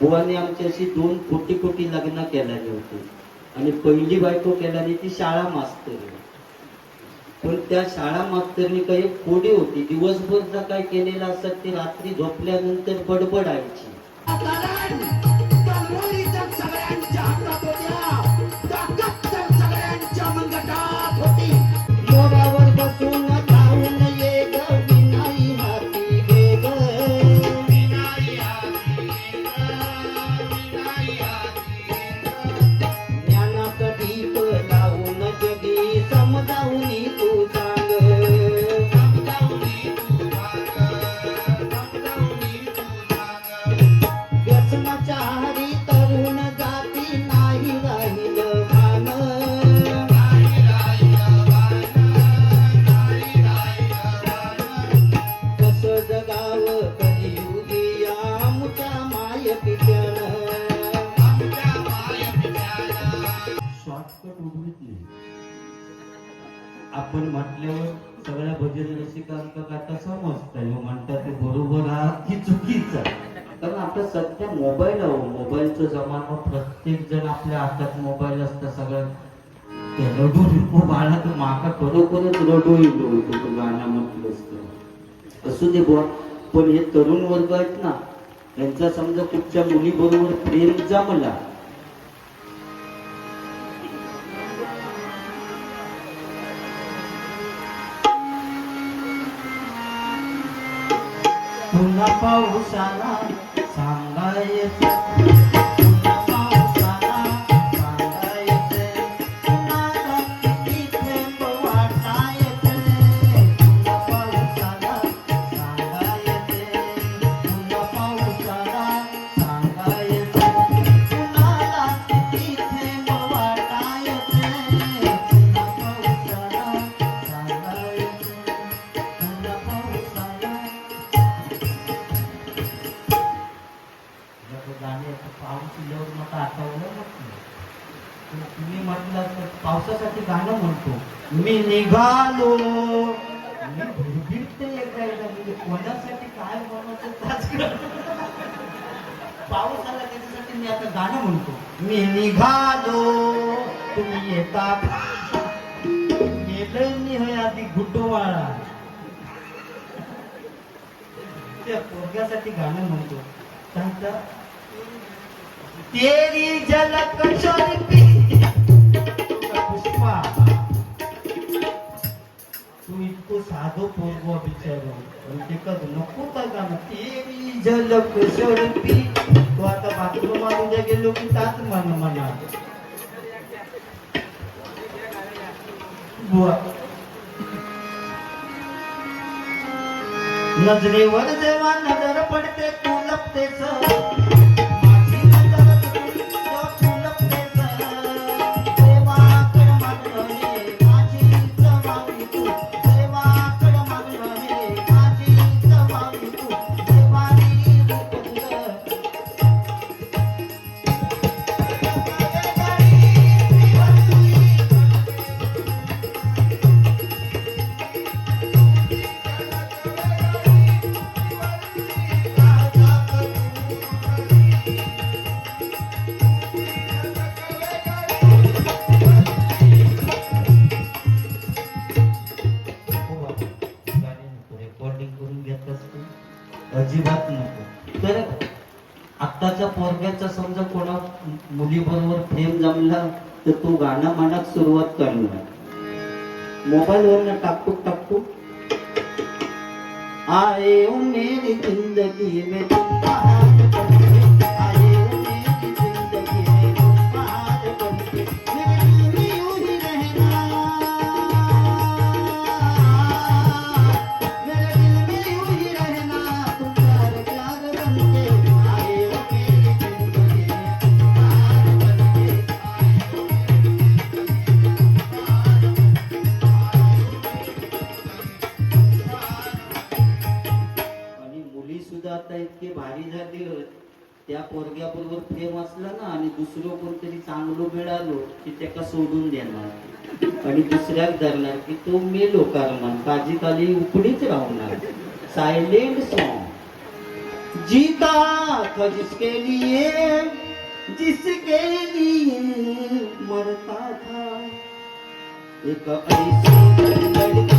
बुवाने आमच्याशी दोन कोटी कोटी लग्न केलेले होती. आणि पहिली बायको केल्याने ती शाळा मास्तर पण त्या शाळा मास्तरनी काही कोडी होती. दिवसभर जर काय केलेलं असत ते रात्री झोपल्यानंतर बडबडायची. सिद्धांत काय आता म्हणतात ते बरोबर हा की चुकीच. कारण आता सध्या मोबाईल आहे हो. मोबाईलचा जमाना प्रत्येक जण आपल्या हातात मोबाईल असता. सगळं ते रडू रिपो बाळा तर माका खरोखरच रडू येलो होतो तो गाणं म्हटलंच तर असू दे बुवा. पण हे तरुण वर्ग आहेत ना यांचा समजा कुठच्या मुलीबरोबर प्रेम जमला पावसाला पाऊस आला सांगायचं. गाणं मी निघालो. मी एकदा एकदा. म्हणजे कोणासाठी काय म्हणायचं त्याच पाऊस आला त्याच्यासाठी मी आता गाणं म्हणतो. मी निघालो. तुम्ही येता गेलं निघ आधी गुटवाळा. त्या पोरग्यासाठी गाणं म्हणतो. सांगता? तेरी झलक शर्पी. पुष्पा. तू साधो साधं पोरगो बिचारो. पण ते नको का गाणं तेरी झलक शर्पी तू आता बाथरूममध्ये गेलो की ताच मन म्हणा बुवा. नजरेवर जेव्हा नजर पडते तू लपतेच अजिबात नको. तर आत्ताच्या पोरग्याचा समजा कोणा मुलीबरोबर प्रेम जमला तर तो गाणं म्हणत सुरुवात करणार. मोबाईल वरनं टाकटूक टाकटूक आए हो मेरी जिंदगी में भारी झाली आहेत. त्या पोरग्याबरोबर प्रेम असलं ना आणि दुसरं कोणतरी चांगलं मिळालो की त्याका सोडून देणार? आणि दुसऱ्याक धरणार की तो मेलो कारण काजी खाली उकडीच राहणार. सायलेंट सॉन्ग जीता था जिसके लिए जिसके लिए मरता था. एक ऐसी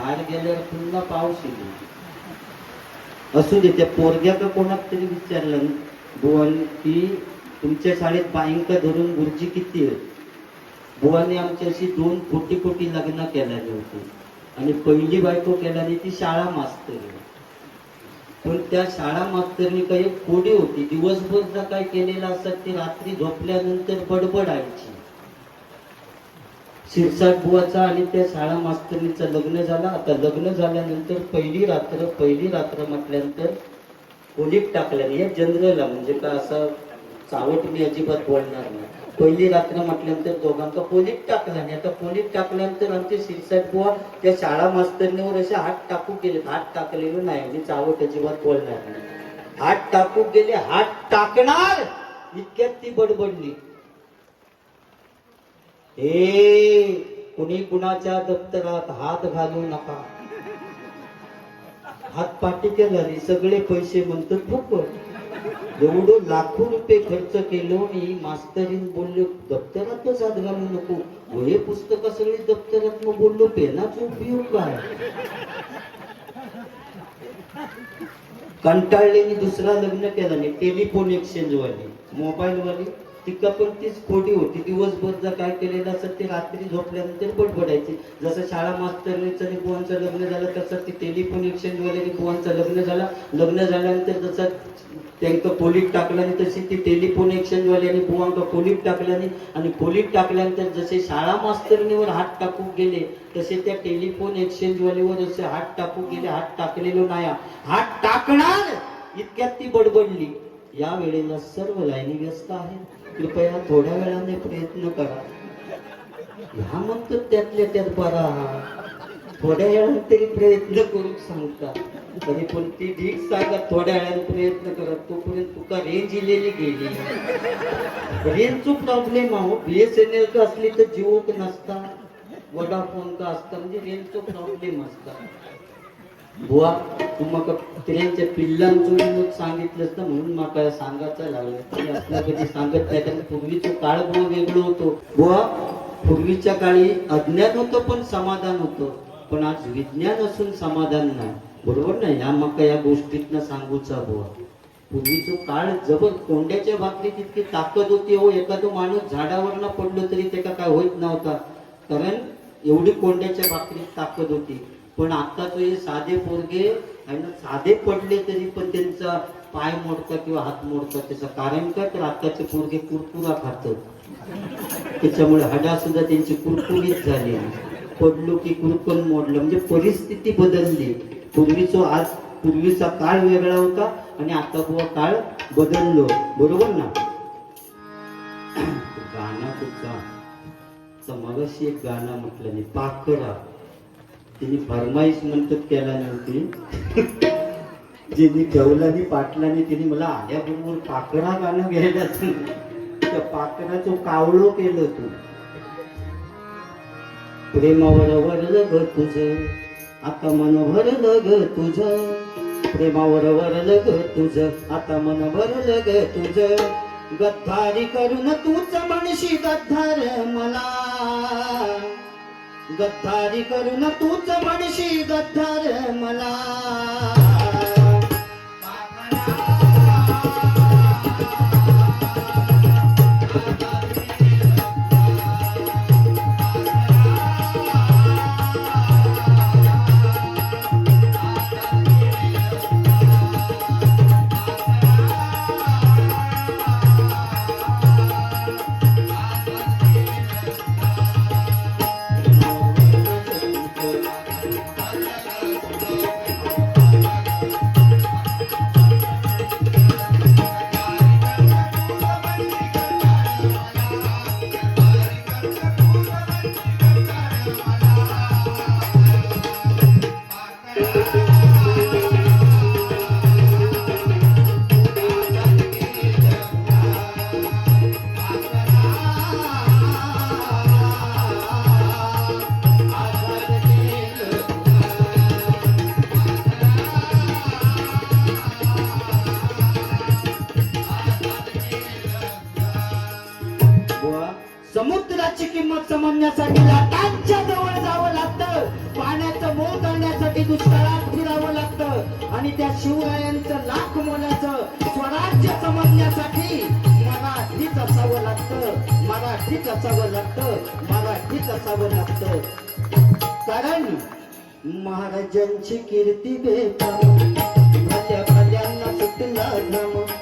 पावसाचं बाहेर गेल्यावर पुन्हा पाऊस येईल असू दे त्या पोरग्या का कोणाक तरी विचारलं बुवान की तुमच्या शाळेत बायंका धरून गुरुजी किती आहेत? बुवाने आमच्याशी दोन कोटी कोटी लग्न केलेले होते. आणि पहिली बायको केल्याने ती शाळा मास्तर. पण त्या शाळा मास्तरनी काही कोडी होती. दिवसभर जर काय केलेलं असत ती रात्री झोपल्यानंतर बडबड आयची शिरसाट बुवाचा आणि त्या शाळा मास्तरीचं लग्न झालं. आता लग्न झाल्यानंतर पहिली रात्र पहिली रात्र म्हटल्यानंतर कोणीत टाकल्याने हे जनरल म्हणजे का असं चावट मी अजिबात बोलणार नाही. पहिली रात्र म्हटल्यानंतर दोघांका टाकला टाकल्याने आता खोलीत टाकल्यानंतर आमचे शिरसाट बुवा त्या शाळा मास्तरणीवर असे हात टाकू गेले. हात टाकलेले नाही. आणि चावट अजिबात बोलणार नाही. हात टाकू गेले. हात टाकणार. इतक्यात ती बडबडली. हे कुणी कुणाच्या दप्तरात हात घालू नका. हात पाठी केला सगळे पैसे म्हणतात फुकट एवढं लाखो रुपये खर्च केलो मी मास्तरीन बोललो दप्तरातच हात घालू नको. हे पुस्तक सगळी दप्तरात मग बोललो पेनाचा उपयोग काय? कंटाळले मी दुसरा लग्न केला नाही टेलिफोन एक्सचेंज वाली मोबाईल वाली तिका पण तीच खोटी होती. दिवसभर जर काय केलेलं असत ते रात्री झोपल्यानंतर बडबडायची जसं शाळा मास्तरनीचं आणि बुवांचं लग्न झालं तसं ते टेलिफोन एक्सचेंज वाले बुवांचं लग्न झालं. लग्न झाल्यानंतर जसं त्यांचं खोलीत टाकल्याने तशी ती टेलिफोन एक्सचेंज वाल्याने बुवांका खोलीत टाकल्याने आणि खोलीत टाकल्यानंतर जसे शाळा मास्तरणीवर हात टाकू गेले तसे त्या टेलिफोन एक्सचेंज वालीवर हात टाकू गेले हात टाकलेलो नाही हात टाकणार इतक्यात ती बडबडली. या वेळेला सर्व लाईनी व्यस्त आहेत. कृपया थोड्या वेळाने प्रयत्न करा. ह्या म्हणतो त्यातल्या त्यात बरा. थोड्या वेळाने तरी प्रयत्न करून सांगता. तरी पण ती ढीक सांगा थोड्या वेळाने प्रयत्न करा. तोपर्यंत तुका रेंज इलेली गेली. रेंजचा प्रॉब्लेम आहो. बीएसएनएल का असली तर जिओ नसता. वडाफोन का असता. म्हणजे रेंजचा प्रॉब्लेम असता. बुवा तू म्हाका पिल्लांचो सांगितलंस ना म्हणून म्हाका सांगायचं लागलं. असला कधी सांगत नाही कारण पूर्वीचा काळ बुवा वेगळं होतो. बुवा पूर्वीच्या काळी अज्ञान होतं पण समाधान होतं. पण आज विज्ञान असून समाधान नाही. बरोबर ना ह्या मका या गोष्टीतनं सांगूचा बुवा. पूर्वीचा काळ जबर कोंड्याच्या भाकरीत इतकी ताकद होती हो एखादं माणूस झाडावरनं पडलो तरी त्याला काय होत नव्हता. कारण एवढी कोंड्याच्या भाकरीत ताकद होती. पण आताच हे साधे पोरगे आणि साधे पडले तरी पण त्यांचा पाय मोडतात किंवा हात मोडतात त्याचं कारण काय? तर आताचे पोरगे कुरकुरा खातात. त्याच्यामुळे हडा सुद्धा त्यांची कुरकुरीत झाली पडलो की कुरकन मोडलं. म्हणजे परिस्थिती बदलली. पूर्वीचा आज पूर्वीचा काळ वेगळा होता आणि आता बुवा काळ बदललो. बरोबर ना? गाणं सुद्धा मगाशी एक गाणं म्हटलं नाही पाखरा. तिने फरमाईश म्हणतात केला नव्हती. जिने ठेवलानी पाटलाने तिने मला आल्याबरोबर पाखरा गाणं घ्यायला त्या पाकराचं कावळो केलं तू. प्रेमावर वरलं ग तुझ आता मन भरलं ग तुझ. प्रेमावर वरलं ग तुझ आता मन भरलं ग तुझ. गद्दारी करून तूच म्हणशी गद्दार मला. गद्दारी करून तूच म्हणशी गद्दार मला. पुत्राची समजण्यासाठी लाटांच्या जवळ जावं लागतं. पाण्याचं मोल करण्यासाठी दुष्काळात फिरावं लागतं. आणि त्या शिवरायांचं लाख मोलाचं स्वराज्य समजण्यासाठी मराठीच असावं लागतं. मराठीच असावं लागतं. मराठीच असावं लागतं. कारण महाराजांची कीर्ती बेफाम भल्या भल्यांना सुटला नाम.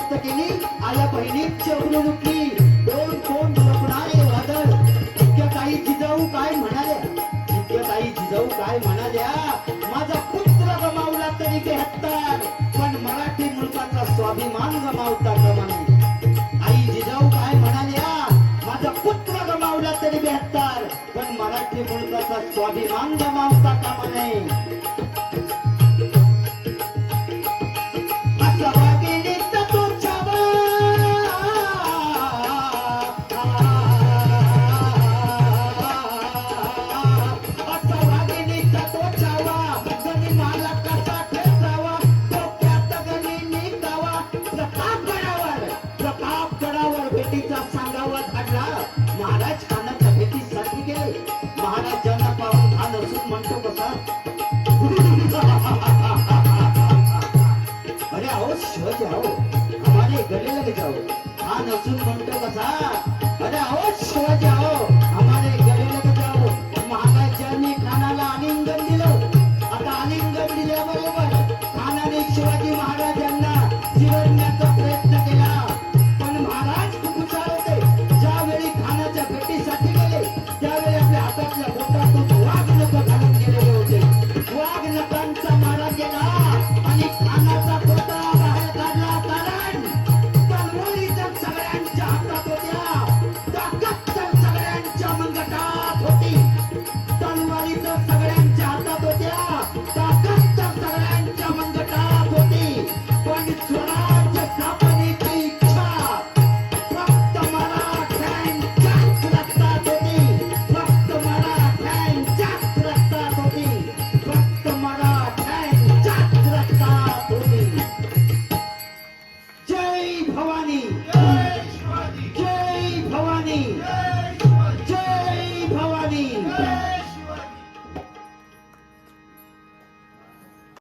तेवढा केली. आल्या बहिणीची अग्न लुटली दोन कोण लपणारे वादळ. इतक्या काही जिजाऊ काय म्हणाल्या? इतक्या काही जिजाऊ काय म्हणाल्या? माझा पुत्र गमावला तरी ते हत्तार पण मराठी मुलकाचा स्वाभिमान गमावता गमा नये आई जिजाऊ काय म्हणाल्या? माझा पुत्र गमावला तरी बेहत्तर. पण मराठी मुलकाचा स्वाभिमान गमावता कसा अरे आओ शिवाजी आओ हमारे गले जाओ हा नसून म्हणतो कसा अरे आहो शिवाजी आहो.